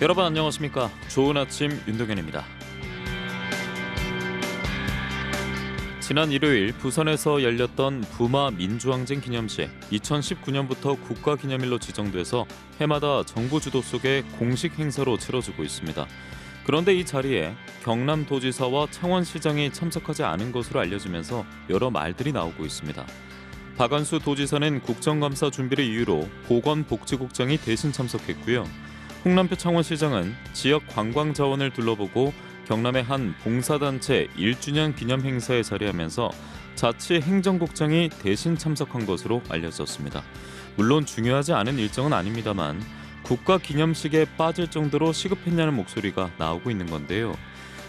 여러분 안녕하십니까? 좋은 아침 윤동현입니다. 지난 일요일 부산에서 열렸던 부마 민주항쟁 기념식 2019년부터 국가기념일로 지정돼서 해마다 정부 주도 속에 공식 행사로 치러지고 있습니다. 그런데 이 자리에 경남도지사와 창원시장이 참석하지 않은 것으로 알려지면서 여러 말들이 나오고 있습니다. 박안수 도지사는 국정감사 준비를 이유로 보건복지국장이 대신 참석했고요. 홍남표 창원시장은 지역 관광 자원을 둘러보고 경남의 한 봉사단체 1주년 기념 행사에 자리하면서 자치 행정국장이 대신 참석한 것으로 알려졌습니다. 물론 중요하지 않은 일정은 아닙니다만 국가 기념식에 빠질 정도로 시급했냐는 목소리가 나오고 있는 건데요.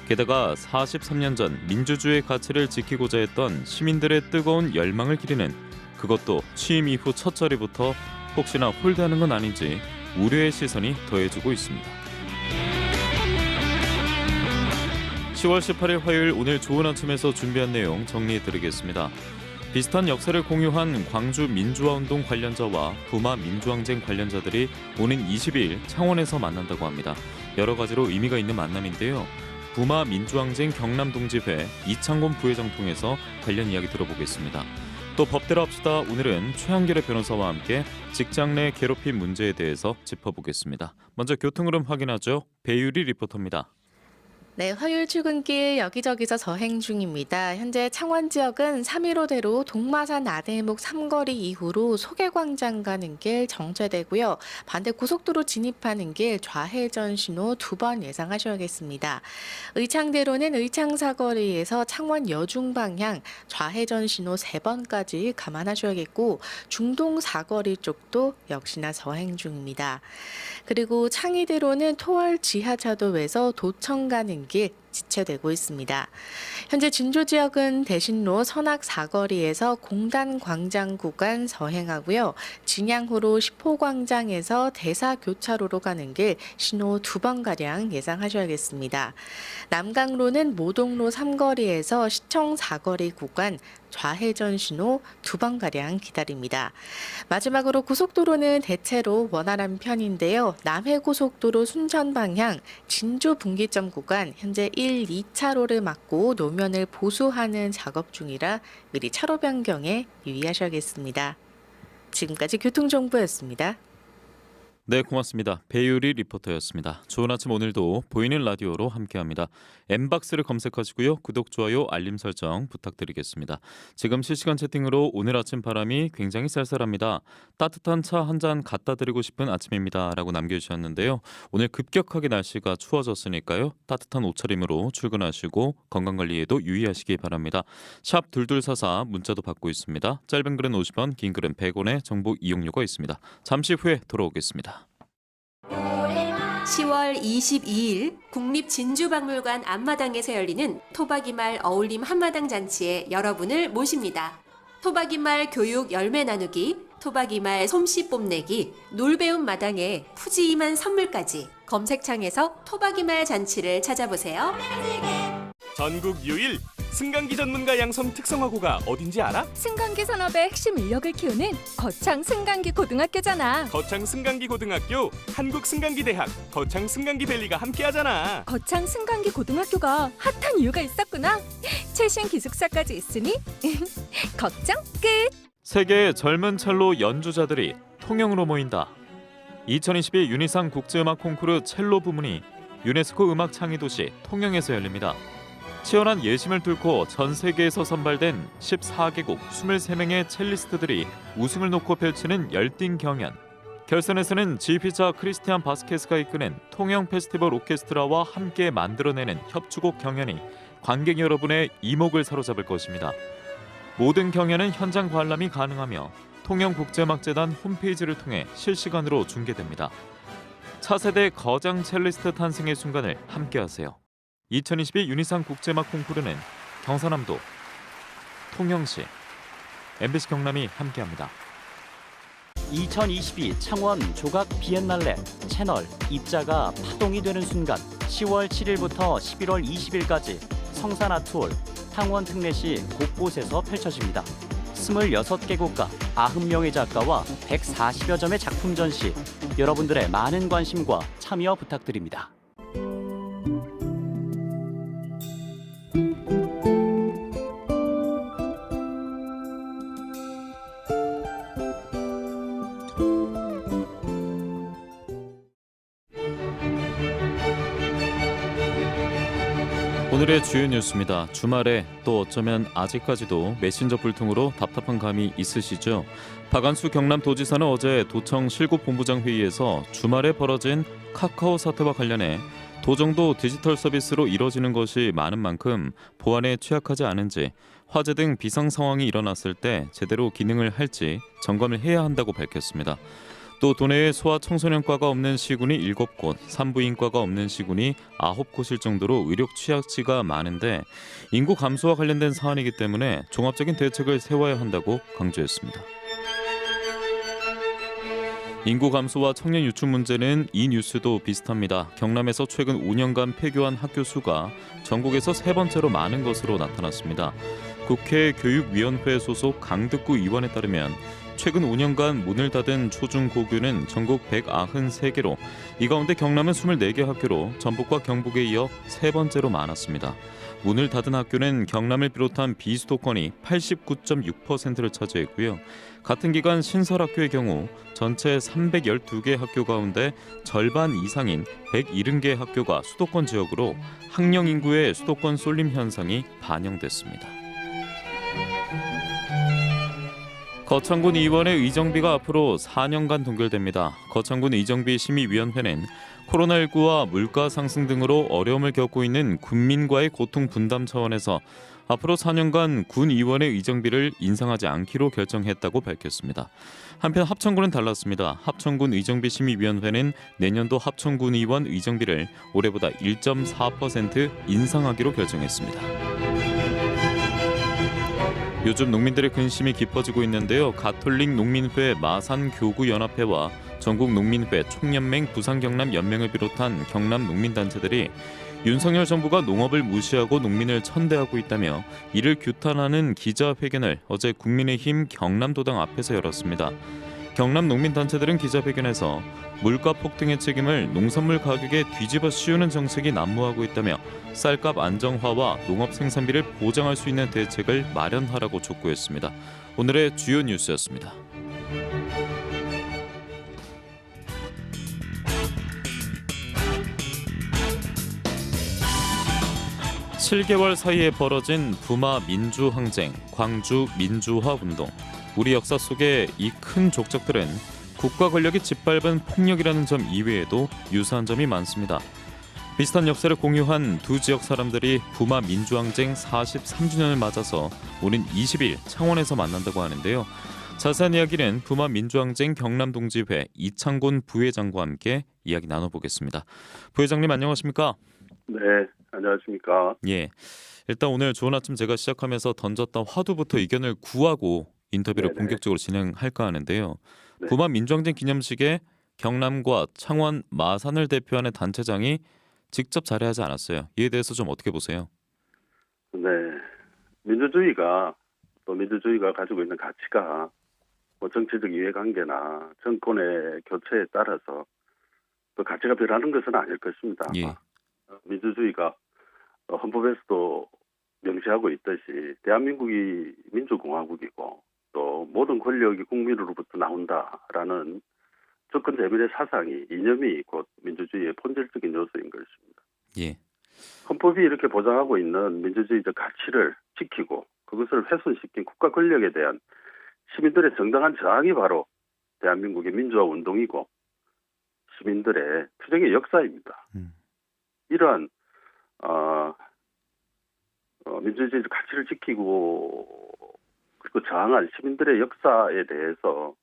게다가 43년 전 민주주의 가치를 지키고자 했던 시민들의 뜨거운 열망을 기리는 그것도 취임 이후 첫 자리부터 혹시나 홀대하는 건 아닌지 우려의 시선이 더해지고 있습니다. 10월 18일 화요일 오늘 좋은 아침에서 준비한 내용 정리해 드리겠습니다. 비슷한 역사를 공유한 광주 민주화운동 관련자와 부마 민주항쟁 관련자들이 오는 22일 창원에서 만난다고 합니다. 여러 가지로 의미가 있는 만남인데요. 부마 민주항쟁 경남동집회 이창곤 부회장 통해서 관련 이야기 들어보겠습니다. 또 법대로 합시다. 오늘은 최한결의 변호사와 함께 직장 내 괴롭힘 문제에 대해서 짚어보겠습니다. 먼저 교통 흐름 확인하죠. 배유리 리포터입니다. 네, 화요일 출근길 여기저기서 저행 중입니다. 현재 창원 지역은 315대로 동마산 나대목 삼거리 이후로 소계광장 가는 길 정체되고요. 반대 고속도로 진입하는 길 좌회전 신호 두 번 예상하셔야겠습니다. 의창대로는 의창 사거리에서 창원 여중 방향 좌회전 신호 세 번까지 감안하셔야겠고 중동 사거리 쪽도 역시나 저행 중입니다. 그리고 창의대로는 토월 지하차도에서 도청 가는 길 지체되고 있습니다. 현재 진조 지역은 대신로 선악 사거리에서 공단 광장 구간 서행하고요. 진양호로 10호 광장에서 대사 교차로로 가는 길 신호 두 번 가량 예상하셔야겠습니다. 남강로는 모동로 삼거리에서 시청 사거리 구간 좌회전 신호 두 번 가량 기다립니다. 마지막으로 고속도로는 대체로 원활한 편인데요. 남해 고속도로 순천 방향 진주 분기점 구간 현재 1, 2차로를 막고 노면을 보수하는 작업 중이라 미리 차로 변경에 유의하셔야겠습니다. 지금까지 교통정보였습니다. 네, 고맙습니다. 배유리 리포터였습니다. 좋은 아침 오늘도 보이는 라디오로 함께합니다. 엠박스를 검색하시고요. 구독, 좋아요, 알림 설정 부탁드리겠습니다. 지금 실시간 채팅으로 오늘 아침 바람이 굉장히 쌀쌀합니다. 따뜻한 차 한 잔 갖다 드리고 싶은 아침입니다. 라고 남겨주셨는데요. 오늘 급격하게 날씨가 추워졌으니까요. 따뜻한 옷차림으로 출근하시고 건강관리에도 유의하시기 바랍니다. 샵 둘둘사사 문자도 받고 있습니다. 짧은 글은 50원, 긴 글은 100원의 정보 이용료가 있습니다. 잠시 후에 돌아오겠습니다. 10월 22일 국립진주박물관 앞마당에서 열리는 토박이말 어울림 한마당 잔치에 여러분을 모십니다. 토박이말 교육 열매 나누기, 토박이말 솜씨 뽐내기, 놀 배움 마당에 푸짐한 선물까지 검색창에서 토박이말 잔치를 찾아보세요. 전국 유일 승강기 전문가 양성 특성화고가 어딘지 알아? 승강기 산업의 핵심 인력을 키우는 거창 승강기 고등학교잖아. 거창 승강기 고등학교, 한국 승강기 대학, 거창 승강기 밸리가 함께하잖아. 거창 승강기 고등학교가 핫한 이유가 있었구나. 최신 기숙사까지 있으니 걱정 끝. 세계의 젊은 첼로 연주자들이 통영으로 모인다. 2022 유니상 국제음악 콩쿠르 첼로 부문이 유네스코 음악 창의 도시 통영에서 열립니다. 치열한 예심을 뚫고 전 세계에서 선발된 14개국 23명의 첼리스트들이 우승을 놓고 펼치는 열띤 경연. 결선에서는 지휘자 크리스티안 바스케스가 이끄는 통영 페스티벌 오케스트라와 함께 만들어내는 협주곡 경연이 관객 여러분의 이목을 사로잡을 것입니다. 모든 경연은 현장 관람이 가능하며 통영국제음악재단 홈페이지를 통해 실시간으로 중계됩니다. 차세대 거장 첼리스트 탄생의 순간을 함께하세요. 2022 유니상 국제음악 콩쿠르는 경사남도, 통영시, MBC 경남이 함께합니다. 2022 창원 조각 비엔날레 채널 입자가 파동이 되는 순간 10월 7일부터 11월 20일까지 성산 아트홀 탕원 특례시 곳곳에서 펼쳐집니다. 26개 국가 90명의 작가와 140여 점의 작품 전시. 여러분들의 많은 관심과 참여 부탁드립니다. 오늘의 주요 뉴스입니다. 주말에 또 어쩌면 아직까지도 메신저 불통으로 답답한 감이 있으시죠? 박안수 경남도지사는 어제 도청 실구본부장 회의에서 주말에 벌어진 카카오 사태와 관련해 도정도 디지털 서비스로 이뤄지는 것이 많은 만큼 보안에 취약하지 않은지 화재 등 비상 상황이 일어났을 때 제대로 기능을 할지 점검을 해야 한다고 밝혔습니다. 또 도내에 소아 청소년과가 없는 시군이 7곳, 산부인과가 없는 시군이 9곳일 정도로 의료 취약지가 많은데 인구 감소와 관련된 사안이기 때문에 종합적인 대책을 세워야 한다고 강조했습니다. 인구 감소와 청년 유출 문제는 이 뉴스도 비슷합니다. 경남에서 최근 5년간 폐교한 학교 수가 전국에서 세 번째로 많은 것으로 나타났습니다. 국회 교육위원회 소속 강득구 의원에 따르면 최근 5년간 문을 닫은 초중고교는 전국 193개로 이 가운데 경남은 24개 학교로 전북과 경북에 이어 세 번째로 많았습니다. 문을 닫은 학교는 경남을 비롯한 비수도권이 89.6%를 차지했고요. 같은 기간 신설학교의 경우 전체 312개 학교 가운데 절반 이상인 170개 학교가 수도권 지역으로 학령 인구의 수도권 쏠림 현상이 반영됐습니다. 거창군 의원의 의정비가 앞으로 4년간 동결됩니다. 거창군 의정비 심의위원회는 코로나19와 물가 상승 등으로 어려움을 겪고 있는 군민과의 고통 분담 차원에서 앞으로 4년간 군 의원의 의정비를 인상하지 않기로 결정했다고 밝혔습니다. 한편 합천군은 달랐습니다. 합천군 의정비 심의위원회는 내년도 합천군 의원 의정비를 올해보다 1.4% 인상하기로 결정했습니다. 요즘 농민들의 근심이 깊어지고 있는데요. 가톨릭 농민회 마산교구연합회와 전국 농민회 총연맹 부산경남 연맹을 비롯한 경남 농민단체들이 윤석열 정부가 농업을 무시하고 농민을 천대하고 있다며 이를 규탄하는 기자회견을 어제 국민의힘 경남도당 앞에서 열었습니다. 경남 농민단체들은 기자회견에서 물가 폭등의 책임을 농산물 가격에 뒤집어 씌우는 정책이 난무하고 있다며 쌀값 안정화와 농업 생산비를 보장할 수 있는 대책을 마련하라고 촉구했습니다. 오늘의 주요 뉴스였습니다. 칠개월 사이에 벌어진 부마 민주항쟁, 광주 민주화 운동. 우리 역사 속에 이큰 족적들은 국가 권력이 짓밟은 폭력이라는 점 이외에도 유사한 점이 많습니다. 비슷한 역사를 공유한 두 지역 사람들이 부마 민주항쟁 43주년을 맞아서 오는 20일 창원에서 만난다고 하는데요. 자세한 이야기는 부마 민주항쟁 경남동지회 이창곤 부회장과 함께 이야기 나눠보겠습니다. 부회장님 안녕하십니까? 네, 안녕하십니까. 예. 일단 오늘 좋은 아침 제가 시작하면서 던졌던 화두부터 의견을 구하고 인터뷰를 네네. 본격적으로 진행할까 하는데요. 네. 부마 민주항쟁 기념식에 경남과 창원, 마산을 대표하는 단체장이 직접 자리하지 않았어요. 이에 대해서 좀 어떻게 보세요? 네, 민주주의가 또 민주주의가 가지고 있는 가치가 뭐 정치적 이해관계나 정권의 교체에 따라서 그 가치가 변하는 것은 아닐 것입니다. 예. 어, 민주주의가 어, 헌법에서도 명시하고 있듯이 대한민국이 민주공화국이고 또 모든 권력이 국민으로부터 나온다라는 접근 대민의 사상이 이념이 곧 민주주의의 본질적인 요소인 것입니다. 예. 헌법이 이렇게 보장하고 있는 민주주의적 가치를 지키고 그것을 훼손시킨 국가 권력에 대한 시민들의 정당한 저항이 바로 대한민국의 민주화 운동이고 시민들의 투쟁의 역사입니다. 음. 이러한 어, 어, 민주주의적 가치를 지키고 그리고 저항한 시민들의 역사에 대해서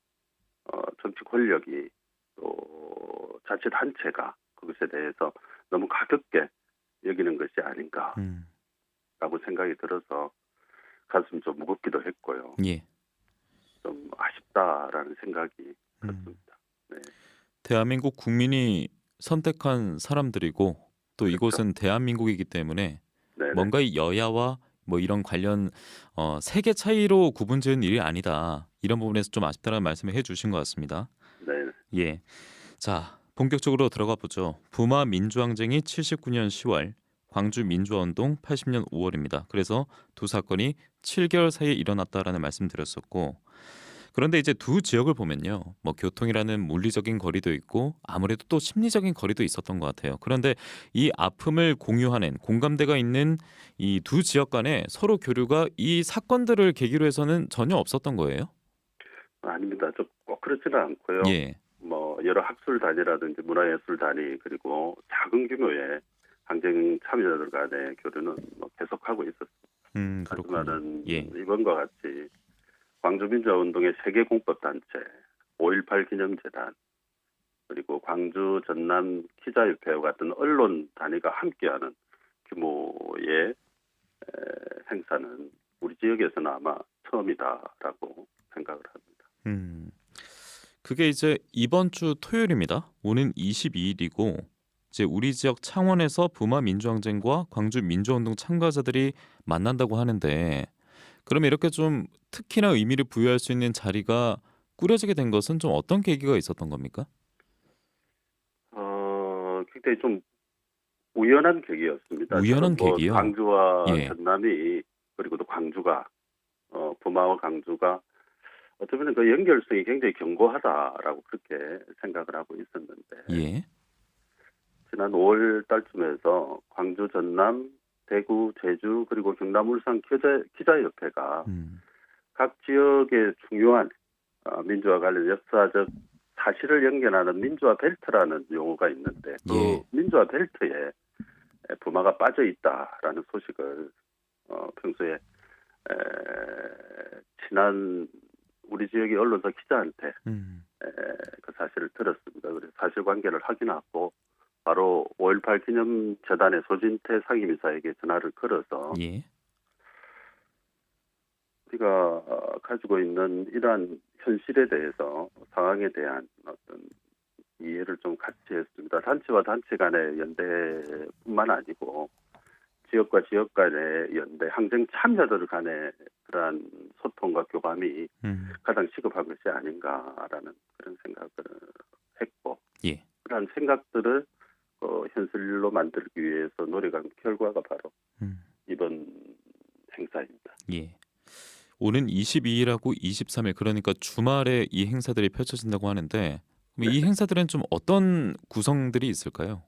어, 정치 권력이 또 자치 단체가 그것에 대해서 너무 가볍게 여기는 것이 아닌가라고 음. 생각이 들어서 가슴이 좀 무겁기도 했고요. 예. 좀 아쉽다라는 생각이 음. 들었습니다. 네. 대한민국 국민이 선택한 사람들이고 또 그렇죠. 이곳은 대한민국이기 때문에 네. 뭔가 이 여야와 뭐 이런 관련 어, 세계 차이로 구분지은 일이 아니다. 이런 부분에서 좀 아쉽다는 말씀을 해주신 것 같습니다. 네. 예. 자, 본격적으로 들어가 보죠. 부마 민주항쟁이 79년 10월, 광주 민주화운동 80년 5월입니다. 그래서 두 사건이 7개월 사이에 일어났다라는 말씀드렸었고, 그런데 이제 두 지역을 보면요, 뭐 교통이라는 물리적인 거리도 있고 아무래도 또 심리적인 거리도 있었던 것 같아요. 그런데 이 아픔을 공유하는 공감대가 있는 이 두 지역 간에 서로 교류가 이 사건들을 계기로 해서는 전혀 없었던 거예요. 아닙니다. 좀꼭 그렇지는 않고요. 예, 뭐 여러 학술 단위라든지 문화예술 단위 그리고 작은 규모의 항쟁 참여자들 간의 교류는 뭐 계속하고 있었습니다. 음 그렇군요. 하지만은 예. 이번과 같이 광주민주화운동의 세계 공법 단체, 5.18 기념재단, 그리고 광주 전남 기자협회와 같은 언론 단위가 함께하는 규모의 에, 행사는 우리 지역에서는 아마 처음이다라고 생각을 합니다. 음, 그게 이제 이번 주 토요일입니다. 오는 22일이고 이제 우리 지역 창원에서 부마 민주항쟁과 광주 민주운동 참가자들이 만난다고 하는데 그러면 이렇게 좀 특히나 의미를 부여할 수 있는 자리가 꾸려지게 된 것은 좀 어떤 계기가 있었던 겁니까? 어, 굉장히 좀 우연한 계기였습니다. 우연한 저는 뭐 계기요? 광주와 예. 전남이 그리고 또 광주가 어, 부마와 광주가 어쩌면 그 연결성이 굉장히 견고하다라고 그렇게 생각을 하고 있었는데 예. 지난 5월 달쯤에서 광주, 전남, 대구, 제주 그리고 경남, 울산 기자, 기자협회가 음, 각 지역의 중요한 어, 민주화 관련 역사적 사실을 연결하는 민주화 벨트라는 용어가 있는데 그 예. 민주화 벨트에 부마가 빠져 있다라는 소식을 어, 평소에 에, 친한 우리 지역의 언론사 기자한테 음, 에, 그 사실을 들었습니다. 그래서 사실관계를 확인하고 바로 5.18 기념 재단의 소진태 상임이사에게 전화를 걸어서 예. 우리가 어, 가지고 있는 이러한 현실에 대해서 상황에 대한 어떤 이해를 좀 같이 했습니다. 단체와 단체 간의 연대뿐만 아니고 지역과 지역 간의 연대, 항쟁 참여들 간의 그러한 소통과 교감이 음, 가장 시급한 것이 아닌가라는 그런 생각을 했고 예. 그러한 생각들을 어, 현실로 만들기 위해서 노력한 결과가 바로 음. 이번 행사입니다. 예. 오는 22일하고 23일 그러니까 주말에 이 행사들이 펼쳐진다고 하는데 그럼 이 행사들은 좀 어떤 구성들이 있을까요?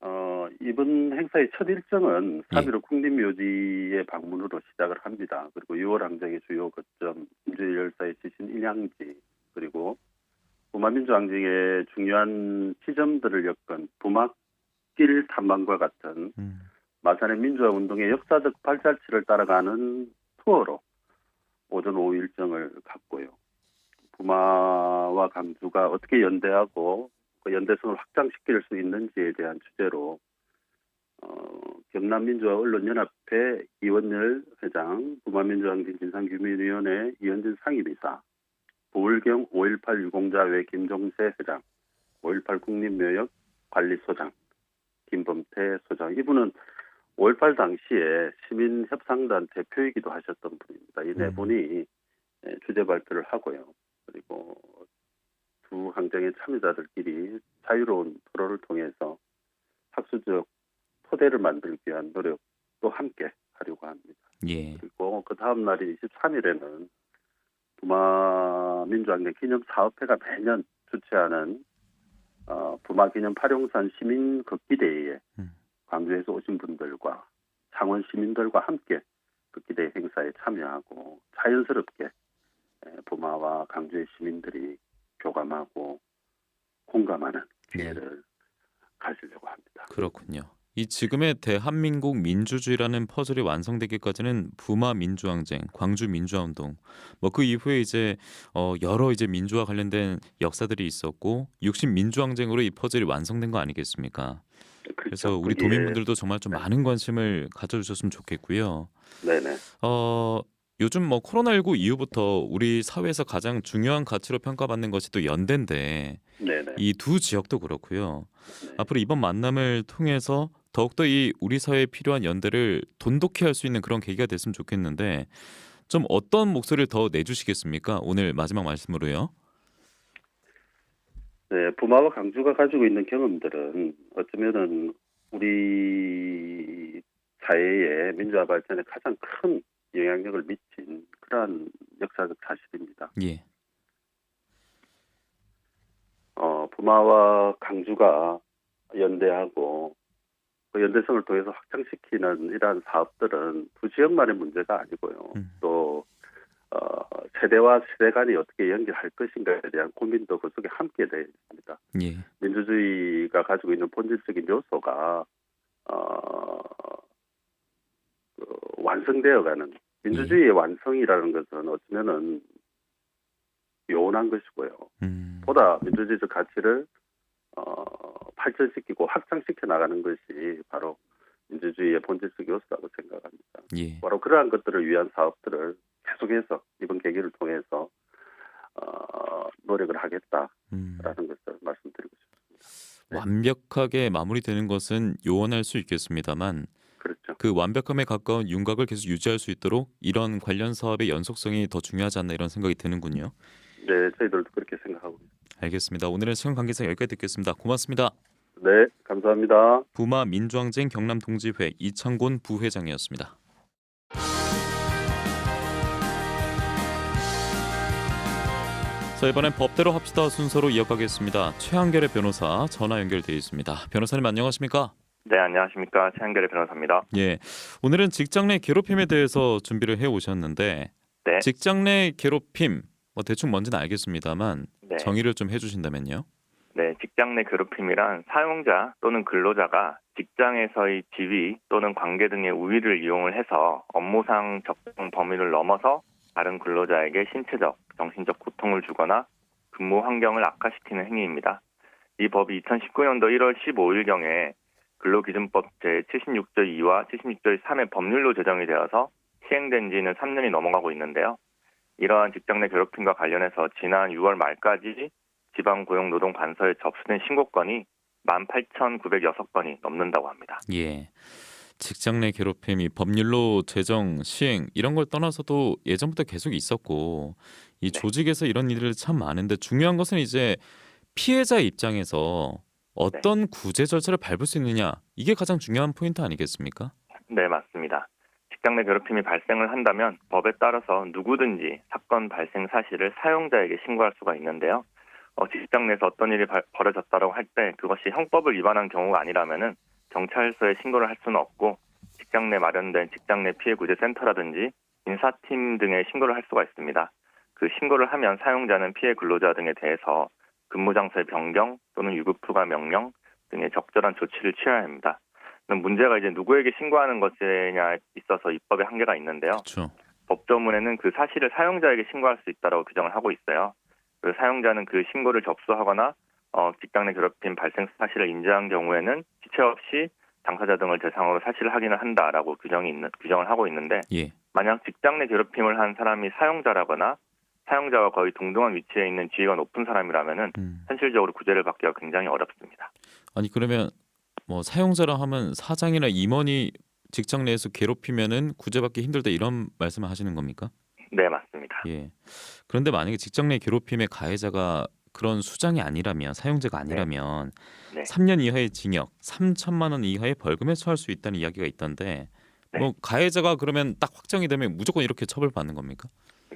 어, 이번 행사의 첫 일정은 예. 3.15 국립묘지의 방문으로 시작을 합니다. 그리고 6월 항쟁의 주요 거점, 김주일 열사의 지신 일향지, 그리고 부마민주항쟁의 중요한 지점들을 엮은 부마길 탐방과 같은 음. 마산의 민주화 운동의 역사적 발자취를 따라가는 투어로 오전 오후 일정을 갖고요. 부마와 강주가 어떻게 연대하고 그 연대성을 확장시킬 수 있는지에 대한 주제로 어, 경남민주화 언론연합회 이원열 회장, 부마민주항쟁 진상규명위원회 이현진 상임이사, 부울경 5.18 유공자회 김종세 회장, 5.18 국립묘역 관리소장, 김범태 소장. 이분은 5.18 당시에 시민협상단 대표이기도 하셨던 분입니다. 이네 음. 분이 예, 주제 발표를 하고요. 그리고 두 항쟁의 참여자들끼리 자유로운 토론을 통해서 학술적 토대를 만들기 위한 노력도 함께 하려고 합니다. 예. 그리고 그 다음 날인 23일에는 부마 민주항쟁 기념 사업회가 매년 주최하는 어, 부마 기념 팔용산 시민 걷기대회에 음. 광주에서 오신 분들과 창원 시민들과 함께 걷기대회 행사에 참여하고 자연스럽게 에, 부마와 강주의 시민들이 교감하고 공감하는 기회를 가지려고 합니다. 그렇군요. 이 지금의 대한민국 민주주의라는 퍼즐이 완성되기까지는 부마 민주항쟁, 광주 민주화운동, 뭐 그 이후에 이제 어 여러 이제 민주화 관련된 역사들이 있었고 60 민주항쟁으로 이 퍼즐이 완성된 거 아니겠습니까? 그래서 그렇죠. 우리 거기에- 도민분들도 정말 좀 네. 많은 관심을 가져주셨으면 좋겠고요. 네네. 어 요즘 뭐 코로나19 이후부터 우리 사회에서 가장 중요한 가치로 평가받는 것이 또 연대인데. 이 두 지역도 그렇고요. 네. 앞으로 이번 만남을 통해서 더욱더 이 우리 사회에 필요한 연대를 돈독히 할 수 있는 그런 계기가 됐으면 좋겠는데 좀 어떤 목소리를 더 내주시겠습니까? 오늘 마지막 말씀으로요. 네, 부마와 강주가 가지고 있는 경험들은 어쩌면은 우리 사회의 민주화 발전에 가장 큰 영향력을 미친 그러한 역사적 사실입니다. 예. 어, 부마와 강주가 연대하고 그 연대성을 통해서 확장시키는 이러한 사업들은 두 지역만의 문제가 아니고요. 음. 또 어, 세대와 세대 간이 어떻게 연결할 것인가에 대한 고민도 그 속에 함께 되어 있습니다. 예. 민주주의가 가지고 있는 본질적인 요소가 어, 그 완성되어가는 민주주의의 완성이라는 것은 어쩌면은 요원한 것이고요. 음. 보다 민주주의적 가치를 어, 발전시키고 확장시켜 나가는 것이 바로 민주주의의 본질적 요소라고 생각합니다. 예. 바로 그러한 것들을 위한 사업들을 계속해서 이번 계기를 통해서 어, 노력을 하겠다라는 음. 것을 말씀드리고 싶습니다. 네. 완벽하게 마무리되는 것은 요원할 수 있겠습니다만 그렇죠. 그 완벽함에 가까운 윤곽을 계속 유지할 수 있도록 이런 관련 사업의 연속성이 더 중요하지 않나 이런 생각이 드는군요. 네, 저희들도 그렇게 생각하고 있습니다. 알겠습니다. 오늘은 시간 관계상 여기까지 듣겠습니다. 고맙습니다. 네, 감사합니다. 부마 민주항쟁 경남 동지회 이창곤 부회장이었습니다. 자 이번엔 법대로 합시다 순서로 이어가겠습니다. 최한결의 변호사 전화 연결돼 있습니다. 변호사님 안녕하십니까? 네, 안녕하십니까. 최한결의 변호사입니다. 예, 오늘은 직장 내 괴롭힘에 대해서 준비를 해 오셨는데 네. 직장 내 괴롭힘 뭐 대충 뭔지는 알겠습니다만 네. 정의를 좀 해주신다면요. 네, 직장 내 괴롭힘이란 사용자 또는 근로자가 직장에서의 지위 또는 관계 등의 우위를 이용을 해서 업무상 적정 범위를 넘어서 다른 근로자에게 신체적, 정신적 고통을 주거나 근무 환경을 악화시키는 행위입니다. 이 법이 2019년도 1월 15일경에 근로기준법 제76조 2와 76조 3의 법률로 제정이 되어서 시행된 지는 3년이 넘어가고 있는데요. 이러한 직장 내 괴롭힘과 관련해서 지난 6월 말까지 지방고용노동관서에 접수된 신고건이 18,906건이 넘는다고 합니다. 예. 직장 내 괴롭힘이 법률로 제정, 시행 이런 걸 떠나서도 예전부터 계속 있었고 이 네. 조직에서 이런 일들이 참 많은데 중요한 것은 이제 피해자 입장에서 어떤 구제 절차를 밟을 수 있느냐 이게 가장 중요한 포인트 아니겠습니까? 네, 맞습니다. 직장 내 괴롭힘이 발생을 한다면 법에 따라서 누구든지 사건 발생 사실을 사용자에게 신고할 수가 있는데요. 어, 직장 내에서 어떤 일이 발- 벌어졌다고 할 때 그것이 형법을 위반한 경우가 아니라면은 경찰서에 신고를 할 수는 없고 직장 내 마련된 직장 내 피해 구제 센터라든지 인사팀 등에 신고를 할 수가 있습니다. 그 신고를 하면 사용자는 피해 근로자 등에 대해서 근무 장소의 변경 또는 유급 투가 명령 등의 적절한 조치를 취해야 합니다. 문제가 이제 누구에게 신고하는 것에냐 있어서 입법의 한계가 있는데요. 그렇죠. 법조문에는 그 사실을 사용자에게 신고할 수 있다고 규정을 하고 있어요. 그 사용자는 그 신고를 접수하거나 어, 직장 내 괴롭힘 발생 사실을 인지한 경우에는 지체 없이 당사자 등을 대상으로 사실 확인을 한다라고 규정이 있는 규정을 하고 있는데 예. 만약 직장 내 괴롭힘을 한 사람이 사용자라거나 사용자와 거의 동등한 위치에 있는 지위가 높은 사람이라면은 음. 현실적으로 구제를 받기가 굉장히 어렵습니다. 아니 그러면 뭐 사용자라 하면 사장이나 임원이 직장 내에서 괴롭히면은 구제받기 힘들다 이런 말씀을 하시는 겁니까? 네, 맞습니다. 예. 그런데 만약에 직장 내 괴롭힘의 가해자가 그런 수장이 아니라면 사용자가 아니라면 네. 3년 이하의 징역, 3천만 원 이하의 벌금에 처할 수 있다는 이야기가 있던데 네. 뭐 가해자가 그러면 딱 확정이 되면 무조건 이렇게 처벌받는 겁니까?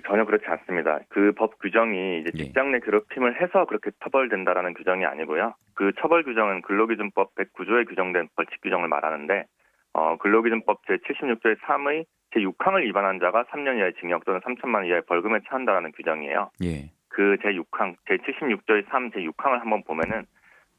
전혀 그렇지 않습니다. 그 법 규정이 이제 예. 직장 내 괴롭힘을 해서 그렇게 처벌된다라는 규정이 아니고요. 그 처벌 규정은 근로기준법 109조에 규정된 벌칙 규정을 말하는데 어, 근로기준법 제76조의 3의 제6항을 위반한 자가 3년 이하의 징역 또는 3천만 원 이하의 벌금에 처한다라는 규정이에요. 예. 그 제6항, 제76조의 3, 제6항을 한번 보면은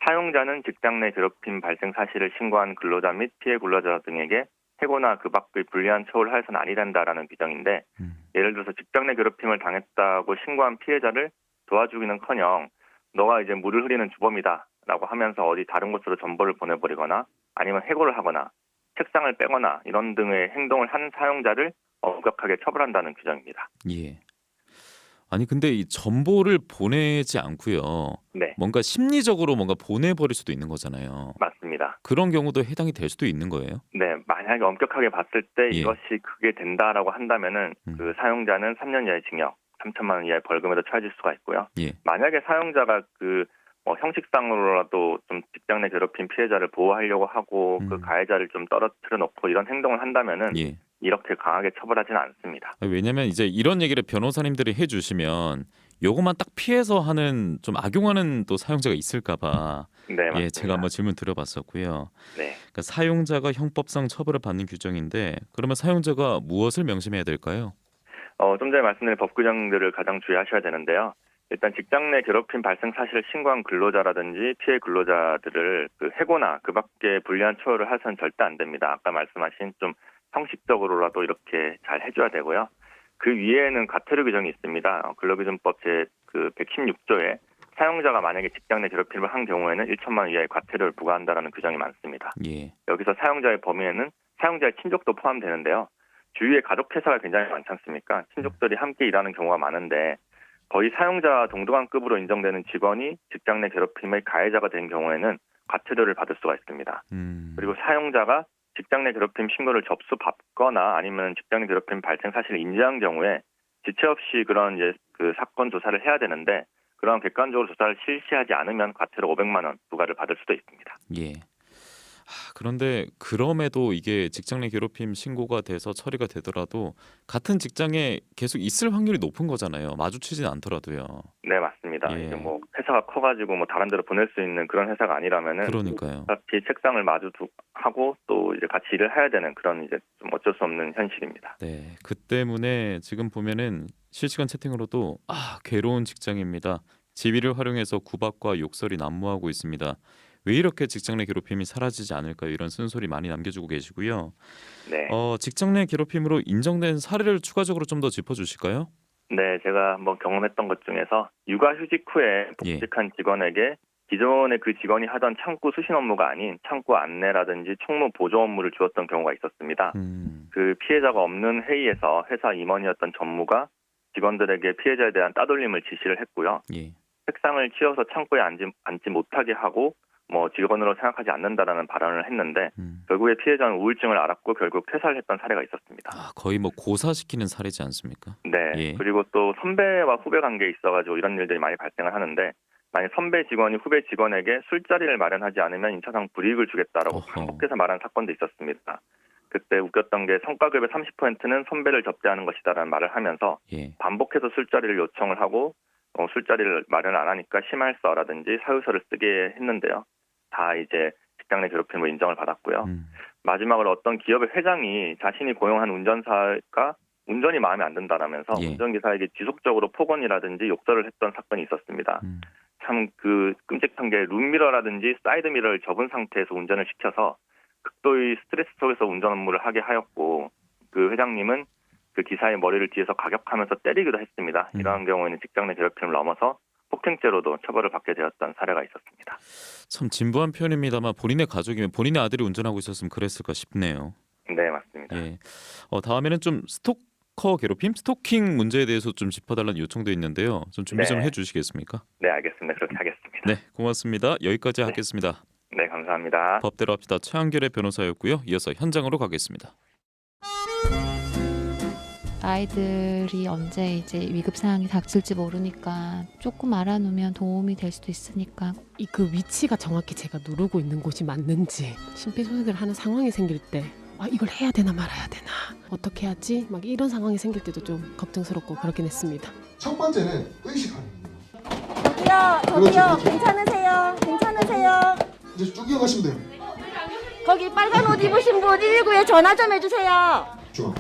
사용자는 직장 내 괴롭힘 발생 사실을 신고한 근로자 및 피해 근로자 등에게 해고나 그 밖의 불리한 처우를 하여서는 아니 된다라는 규정인데 음. 예를 들어서 직장 내 괴롭힘을 당했다고 신고한 피해자를 도와주기는커녕 너가 이제 물을 흐리는 주범이다라고 하면서 어디 다른 곳으로 전보를 보내버리거나 아니면 해고를 하거나 책상을 빼거나 이런 등의 행동을 한 사용자를 엄격하게 처벌한다는 규정입니다. 예. 아니 근데 이 정보를 보내지 않고요. 네, 뭔가 심리적으로 뭔가 보내버릴 수도 있는 거잖아요. 맞습니다. 그런 경우도 해당이 될 수도 있는 거예요. 네, 만약에 엄격하게 봤을 때 예. 이것이 그게 된다라고 한다면은 음. 그 사용자는 3년 이하의 징역, 3천만 원 이하의 벌금에도 처해질 수가 있고요. 예. 만약에 사용자가 그 뭐 형식상으로라도 좀 직장 내 괴롭힘 피해자를 보호하려고 하고 그 음. 가해자를 좀 떨어뜨려 놓고 이런 행동을 한다면은 예. 이렇게 강하게 처벌하지는 않습니다. 왜냐면 이제 이런 얘기를 변호사님들이 해주시면 요것만 딱 피해서 하는 좀 악용하는 또 사용자가 있을까봐 네, 맞습니다. 예 제가 한번 질문 드려봤었고요. 네. 그러니까 사용자가 형법상 처벌을 받는 규정인데 그러면 사용자가 무엇을 명심해야 될까요? 어, 좀 전에 말씀드린 법 규정들을 가장 주의하셔야 되는데요. 일단 직장 내 괴롭힘 발생 사실을 신고한 근로자라든지 피해 근로자들을 그 해고나 그 밖에 불리한 처우를 해서는 절대 안 됩니다. 아까 말씀하신 좀 형식적으로라도 이렇게 잘 해줘야 되고요. 그 위에는 과태료 규정이 있습니다. 어, 근로기준법 제그 116조에 사용자가 만약에 직장 내 괴롭힘을 한 경우에는 1천만 원 이하의 과태료를 부과한다라는 규정이 많습니다. 예. 여기서 사용자의 범위에는 사용자의 친족도 포함되는데요. 주위에 가족 회사가 굉장히 많지 않습니까? 친족들이 함께 일하는 경우가 많은데 거의 사용자 동등한급으로 인정되는 직원이 직장 내 괴롭힘의 가해자가 된 경우에는 과태료를 받을 수가 있습니다. 음. 그리고 사용자가 직장 내 괴롭힘 신고를 접수받거나 아니면 직장 내 괴롭힘 발생 사실을 인지한 경우에 지체 없이 그런 이제 그 사건 조사를 해야 되는데 그런 객관적으로 조사를 실시하지 않으면 과태료 500만 원 부과를 받을 수도 있습니다. 예. 하, 그런데 그럼에도 이게 직장 내 괴롭힘 신고가 돼서 처리가 되더라도 같은 직장에 계속 있을 확률이 높은 거잖아요. 마주치진 않더라도요. 네 맞습니다. 예. 이게 뭐 회사가 커가지고 뭐 다른 데로 보낼 수 있는 그런 회사가 아니라면은 그러니까요. 어차피 책상을 마주 두, 하고 또 이제 같이 일을 해야 되는 그런 이제 좀 어쩔 수 없는 현실입니다. 네. 그 때문에 지금 보면은 실시간 채팅으로도 아, 괴로운 직장입니다. 지위를 활용해서 구박과 욕설이 난무하고 있습니다. 왜 이렇게 직장 내 괴롭힘이 사라지지 않을까요? 이런 쓴소리 많이 남겨주고 계시고요. 네, 어, 직장 내 괴롭힘으로 인정된 사례를 추가적으로 좀 더 짚어주실까요? 네 제가 한번 경험했던 것 중에서 육아휴직 후에 예. 복직한 직원에게 기존에 그 직원이 하던 창구 수신 업무가 아닌 창구 안내라든지 총무 보조 업무를 주었던 경우가 있었습니다. 음, 그 피해자가 없는 회의에서 회사 임원이었던 전무가 직원들에게 피해자에 대한 따돌림을 지시를 했고요. 예. 책상을 치워서 창고에 앉지, 앉지 못하게 하고 뭐 직원으로 생각하지 않는다라는 발언을 했는데 음. 결국에 피해자는 우울증을 앓았고 결국 퇴사를 했던 사례가 있었습니다. 아, 거의 뭐 고사시키는 사례지 않습니까? 네. 예. 그리고 또 선배와 후배 관계에 있어가지고 이런 일들이 많이 발생을 하는데 만약 선배 직원이 후배 직원에게 술자리를 마련하지 않으면 인차상 불이익을 주겠다라고 어허. 반복해서 말한 사건도 있었습니다. 그때 웃겼던 게 성과급의 30%는 선배를 접대하는 것이다라는 말을 하면서 예. 반복해서 술자리를 요청을 하고 어, 술자리를 마련 안 하니까 심할서라든지 사유서를 쓰게 했는데요. 다 이제 직장 내 괴롭힘으로 인정을 받았고요. 음. 마지막으로 어떤 기업의 회장이 자신이 고용한 운전사가 운전이 마음에 안 든다라면서 예. 운전기사에게 지속적으로 폭언이라든지 욕설을 했던 사건이 있었습니다. 음. 참그 끔찍한 게 룸미러라든지 사이드미러를 접은 상태에서 운전을 시켜서 극도의 스트레스 속에서 운전 업무를 하게 하였고 그 회장님은 그 기사의 머리를 뒤에서 가격하면서 때리기도 했습니다. 음. 이러한 경우에는 직장 내 괴롭힘을 넘어서 폭행죄로도 처벌을 받게 되었던 사례가 있었습니다. 참 진부한 표현입니다만 본인의 가족이면 본인의 아들이 운전하고 있었으면 그랬을까 싶네요. 네, 맞습니다. 예. 어, 다음에는 좀 스토커 괴롭힘, 스토킹 문제에 대해서 좀 짚어달라는 요청도 있는데요. 좀 준비 좀 네. 해주시겠습니까? 네, 알겠습니다. 그렇게 하겠습니다. 네, 고맙습니다. 여기까지 하겠습니다. 네, 감사합니다. 법대로 합시다. 최한결의 변호사였고요. 이어서 현장으로 가겠습니다. 아이들이 언제 이제 위급 상황이 닥칠지 모르니까 조금 알아놓으면 도움이 될 수도 있으니까 이 그 위치가 정확히 제가 누르고 있는 곳이 맞는지 심폐소생술을 하는 상황이 생길 때 아, 이걸 해야 되나 말아야 되나 어떻게 하지 막 이런 상황이 생길 때도 좀 걱정스럽고 그렇긴 했습니다. 첫 번째는 의식하는 저기요, 저기요, 그렇죠, 그렇죠. 괜찮으세요? 괜찮으세요? 이제 쭉 이어가시면 돼요. 거기 빨간 옷 입으신 분 119에 전화 좀 해주세요. 좋아.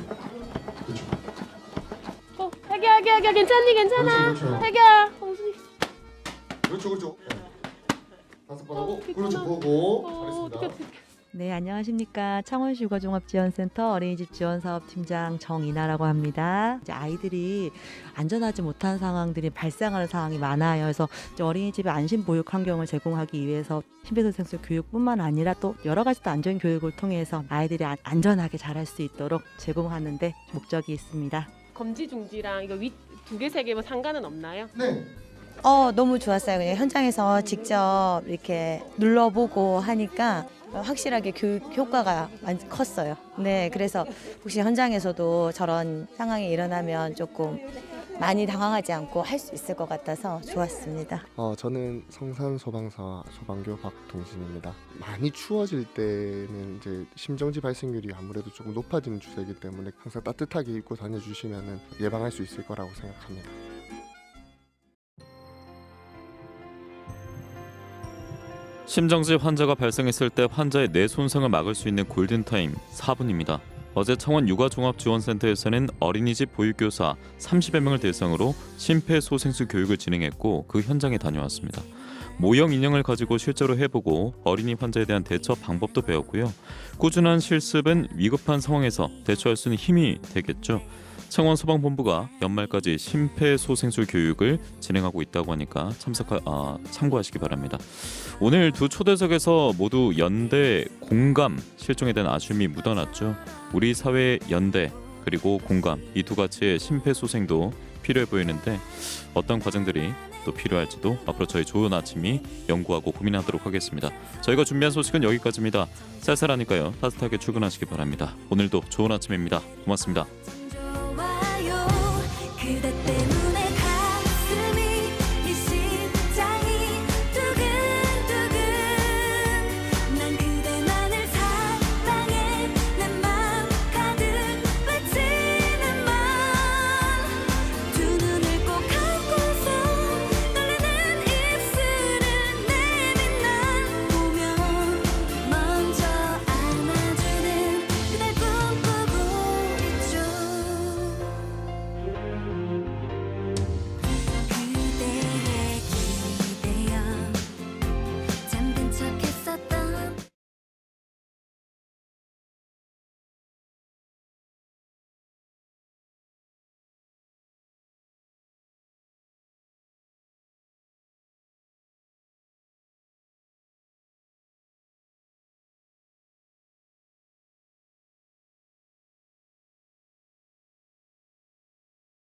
그렇죠. 어, 하기야 하기야 하기야 괜찮니 괜찮아 그렇죠, 그렇죠. 하기야 그렇죠, 그렇죠. 네. 다섯 번 하고, 어, 그렇죠, 괜찮아. 보고. 어, 잘했습니다. 네, 안녕하십니까. 창원시 육아종합지원센터 어린이집 지원사업팀장 정이나라고 합니다. 이제 아이들이 안전하지 못한 상황들이 발생하는 상황이 많아요. 그래서 이제 어린이집의 안심 보육 환경을 제공하기 위해서 심폐소생술 교육뿐만 아니라 또 여러 가지 또 안전 교육을 통해서 아이들이 안- 안전하게 자랄 수 있도록 제공하는데 목적이 있습니다. 검지 중지랑 이거 위두개세 개 뭐 상관은 없나요? 네. 어, 너무 좋았어요. 그냥 현장에서 직접 이렇게 눌러보고 하니까 확실하게 교육 효과가 많이 컸어요. 네, 그래서 혹시 현장에서도 저런 상황이 일어나면 조금 많이 당황하지 않고 할 수 있을 것 같아서 좋았습니다. 어, 저는 성산 소방서 소방교 박동진입니다. 많이 추워질 때는 이제 심정지 발생률이 아무래도 조금 높아지는 추세이기 때문에 항상 따뜻하게 입고 다녀주시면 예방할 수 있을 거라고 생각합니다. 심정지 환자가 발생했을 때 환자의 뇌 손상을 막을 수 있는 골든타임 4분입니다. 어제 창원 육아종합지원센터에서는 어린이집 보육교사 30여 명을 대상으로 심폐소생술 교육을 진행했고 그 현장에 다녀왔습니다. 모형 인형을 가지고 실제로 해보고 어린이 환자에 대한 대처 방법도 배웠고요. 꾸준한 실습은 위급한 상황에서 대처할 수 있는 힘이 되겠죠. 창원 소방본부가 연말까지 심폐소생술 교육을 진행하고 있다고 하니까 참석하 아, 참고하시기 바랍니다. 오늘 두 초대석에서 모두 연대 공감 실종에 대한 아쉬움이 묻어났죠. 우리 사회의 연대 그리고 공감 이 두 가지의 심폐소생도 필요해 보이는데 어떤 과정들이 또 필요할지도 앞으로 저희 좋은 아침이 연구하고 고민하도록 하겠습니다. 저희가 준비한 소식은 여기까지입니다. 쌀쌀하니까요 따뜻하게 출근하시기 바랍니다. 오늘도 좋은 아침입니다. 고맙습니다.